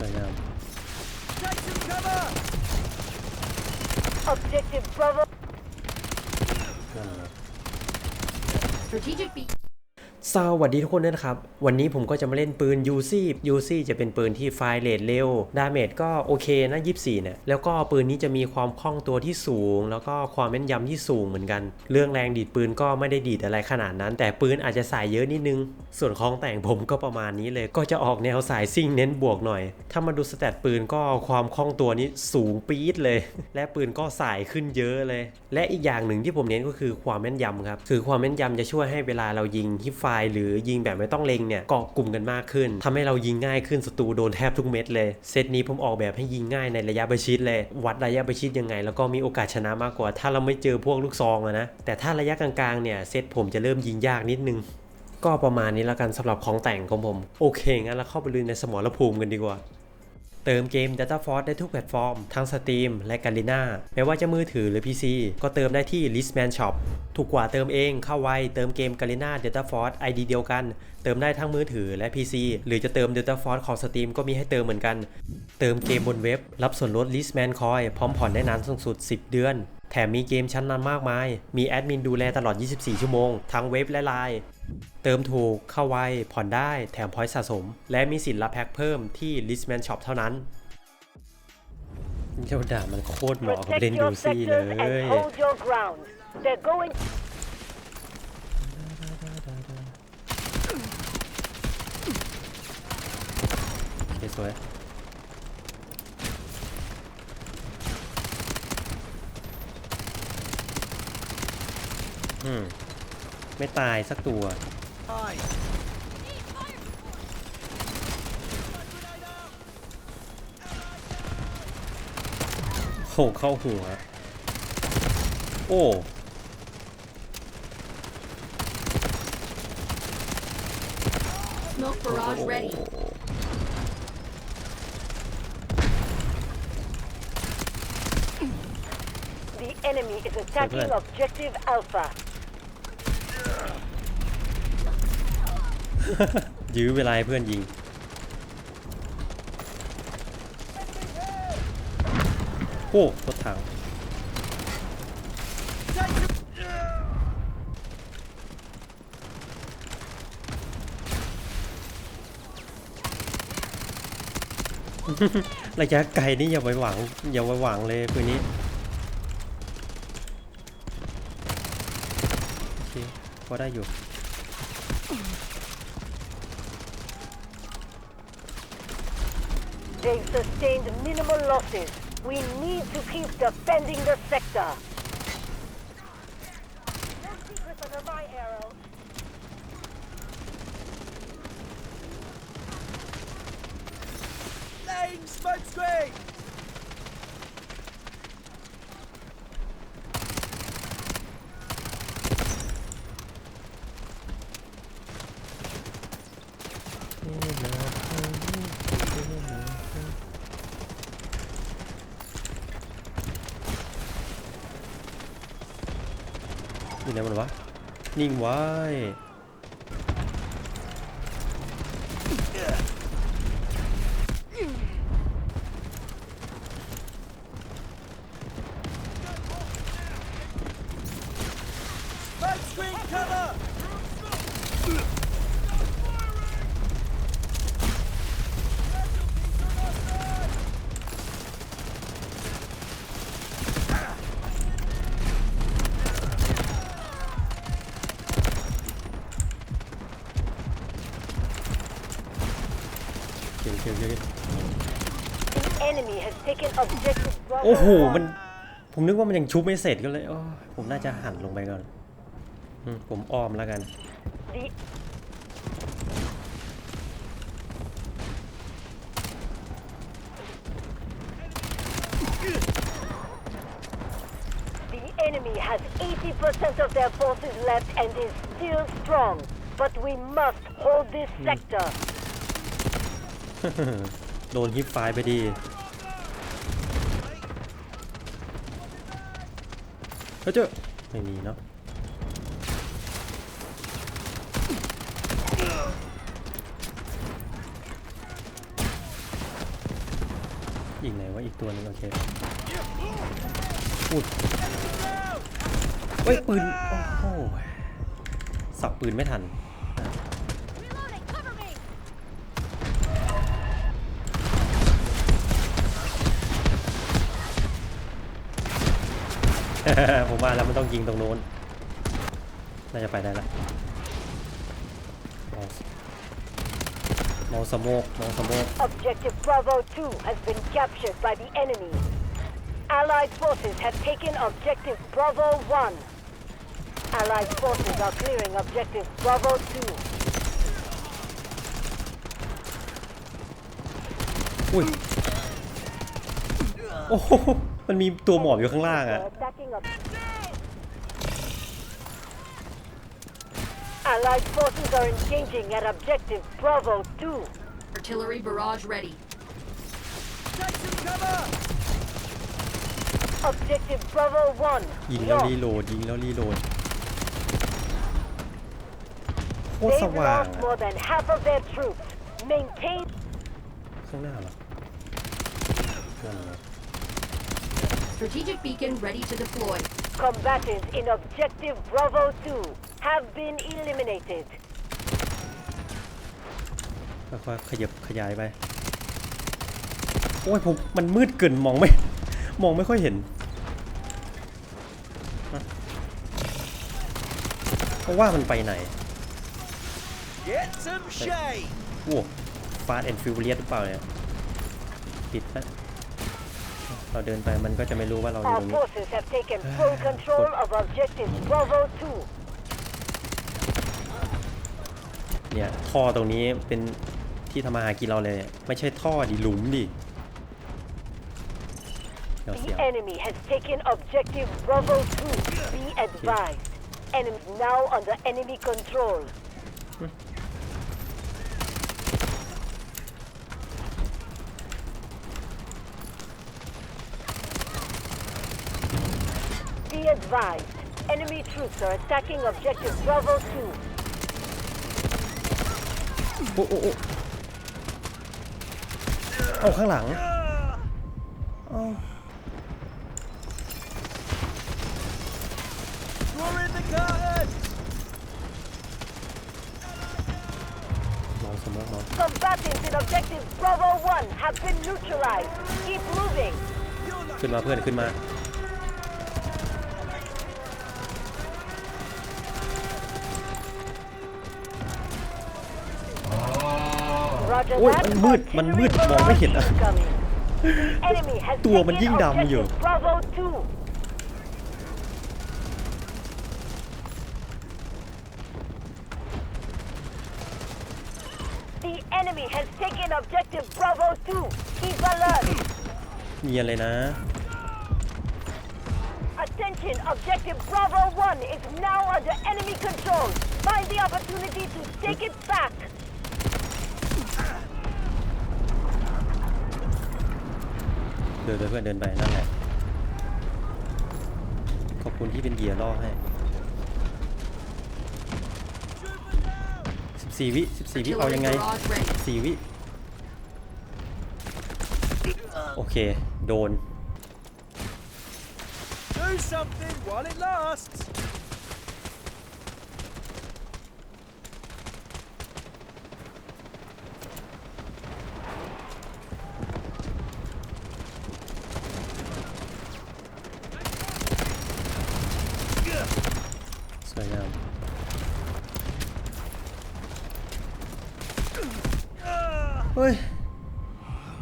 สวยงาม Objective Bravo. นั่นแหละ Strategic B. สวัสดีทุกคนด้วยนะครับ วันนี้ผมก็จะมาเล่นปืนยูซี่ยูซี่จะเป็นปืนที่ไฟเรทเร็ว ดาเมจก็โอเคนะ24เนี่ย แล้วก็ปืนนี้จะมีความคล่องตัวที่สูง แล้วก็ความแม่นยำที่สูงเหมือนกัน เรื่องแรงดีดปืนก็ไม่ได้ดีดอะไรขนาดนั้น แต่ปืนอาจจะสายเยอะนิดนึง ส่วนของแต่งผมก็ประมาณนี้เลย ก็จะออกแนวสายซิ่งเน้นบวกหน่อย ถ้ามาดูสแตทปืนก็ความคล่องตัวนี้สูงปี๊ดเลย และปืนก็สายขึ้นเยอะเลย และอีกอย่างหนึ่งที่ผมเน้นก็คือความแม่นยำครับ คือความแม่นยำจะช่วยให้เวลาเรายิงฮิปไฟายหรือยิงแบบไม่ต้องเล็งเนี่ยเกาะกลุ่มกันมากขึ้นทำให้เรายิงง่ายขึ้นศัตรูโดนแทบทุกเม็ดเลย เซตนี้ผมออกแบบให้ยิงง่ายในระยะประชิดเลย วัดระยะประชิดยังไง แล้วก็มีโอกาสชนะมากกว่า ถ้าเราไม่เจอพวกลูกซองอะนะ แต่ถ้าระยะกลางๆเนี่ยเซตผมจะเริ่มยิงยากนิดนึงก็ประมาณนี้แล้วกันสำหรับของแต่งของผม โอเคงั้นเราเข้าไปลุยในสมรภูมิกันดีกว่า เติมเกม Data Force ได้ทุกแพลตฟอร์ม ทั้ง Steam และ Galena ไม่ว่าจะมือถือหรือ PC ก็เติมได้ที่ Listman Shop ถูกกว่าเติมเองเข้าไวเติมเกม Galena Data Force ID เดียวกัน เติมได้ทั้งมือถือและ PC หรือจะเติม Data Force ของ Steam ก็มีให้เติมเหมือนกัน เติมเกมบนเว็บ รับส่วนลด Listman Coin พร้อมผ่อนได้นานสูงสุด 10 เดือน แถมมีเกมชั้นนำมากมาย มีแอดมินดูแลตลอด 24 ชั่วโมง ทั้งเว็บและไลน์ เติมถูก เข้าไว ผ่อนได้ แถมพอยต์สะสม และมีสิทธิ์รับแพ็คเพิ่มที่ Listman Shop เท่านั้น เจ้าด่ามันโคตรเหมาะกับ Protect เล่น your ยูซี่เล sectors ย and hold your ground. They're going. โอเคสวย อืมไม่ตายสักตัว โหเข้าหัว โอ้ Smoke barrage ready. The enemy is attacking good. Objective Alpha. ยื้อเวลาให้เพื่อนยิง โอ้รถถังระยะไกลนี่อย่าไปหวัง อย่าไปหวังเลยปืนนี้โอเคพอได้อยู่ They've sustained minimal losses. We need to keep defending the sector. No secrets under my arrow. Laying smoke. อยู่ไหนมันวะ นิ่งไว้ Smoke screen cover! เก่งเก่งเก่ง The enemy has taken Objective Bravo. โอ้โห มัน ผมนึกว่ามันยังชุบไม่เสร็จก็เลยโอ้ยผมน่าจะหันลงไปก่อนอืมผมอ้อมแล้วกัน The The enemy has 80% of their forces left and is still strong. But we must hold this sector. โดนฮิปไฟไปดีเฮ้ยเจ้าไม่มีเนาะยิงไหนว่าอีกตัวนึงโอเคอุ้ยเฮ้ยปืน โอ้โหสับปืนไม่ทัน ผมว่าแล้วมันต้องยิงตรงโน้น น่าจะไปได้ละมองมองสโมกมองสโมก Objective Bravo 2 has been captured by the enemy. Allied forces have taken Objective Bravo 1. Allied forces are clearing Objective Bravo 2. อุ้ย โอ้โห มันมีตัวหมอบอยู่ข้างล่างอะ They're attacking ob- Allied forces are engaging at Objective Bravo 2. Artillery barrage ready. Take some cover! Objective Bravo 1. ยิงแล้ว lost. รีโหลดยิงแล้วรีโหลดโคตรส They've ว่าง lost อะ more than half of their troops. Maintain ข้างหน้าเหรอนั่นไง Strategic beacon ready to deploy. combatants in Objective Bravo 2 have been eliminated. ค่อยๆขยับขยายไป โอ้ยผมมันมืดเกินมองไม่ มองไม่ค่อยเห็นนะเพราะว่ามันไปไหน Get some shade! โอ้ฟาสแอนด์ฟิวเรียหรือเปล่าเนี่ย ปิดนะ เราเดินไปมันก็จะไม่รู้ว่าเราอยู่ Our ตรงนี้ forces have taken full control of Objective Bravo 2. เนี่ยท่อตรงนี้เป็นที่ทำมาหากินเราเลยเนี่ยไม่ใช่ท่อดิหลุมดิเดี๋ยวเสีย The ง enemy has taken Objective Bravo 2. Be advised. Enemy now under enemy control. advised. Enemy troops are attacking Objective Bravo 2. โอ้โอ้โอ้เอาข้างหลังเอา Draw in the curtain! มองสมองมอง Combatants in Objective Bravo 1 have been neutralized. Keep moving. ขึ้นมาเพื่อนขึ้นมา โอ้ย that. มันมืด มันมืด มองไม่เห็นอะ Incoming. The enemy has ตัวมัน taken ยิ่งดำอยู่ Objective Bravo 2. The enemy has taken Objective Bravo 2. Keep alert. มีอะไรนะ Attention, Objective Bravo 1 is now under enemy control. Find the opportunity to take it back. เดินไปเพื่อนเดินไปนั่นแหละ ขอบคุณที่เป็นเหยื่อล่อให้14วิ14วิเอา Artillery ยังไง barrage ready. 4วิ โอเค โดน Do something while it lasts!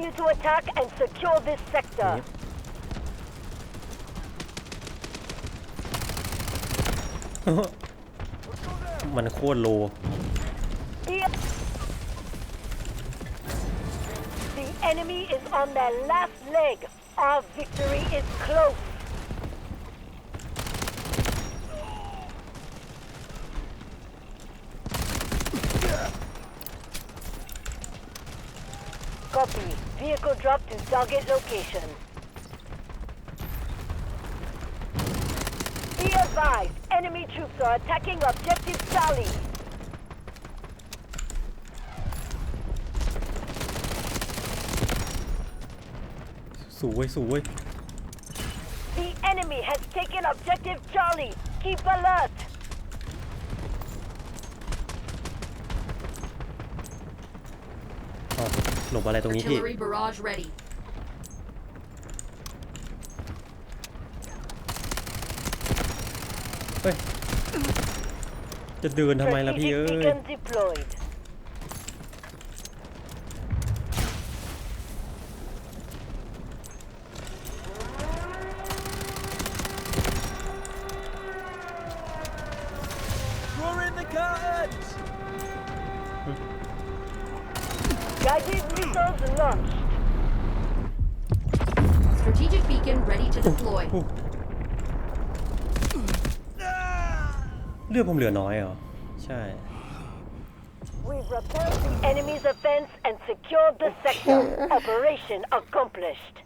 Continue to attack and secure this sector. มันโคตรโล The, the enemy is on their last leg. Our victory is close. Vehicle dropped to target location. Be advised, enemy troops are attacking objective Charlie. So wait, so wait. The enemy has taken objective Charlie. Keep alert. หลบอะไรตรงนี้พี่ Artillery barrage ready. เฮ้ยจะเดินทำไมล่ะพี่เอ้ Strategic ย beacon deployed. Guided missiles launched. Strategic beacon ready to deploy. เลือดผมเหลือน้อยเหรอ ใช่ We've repelled the enemy's offense and secured the sector. Operation accomplished.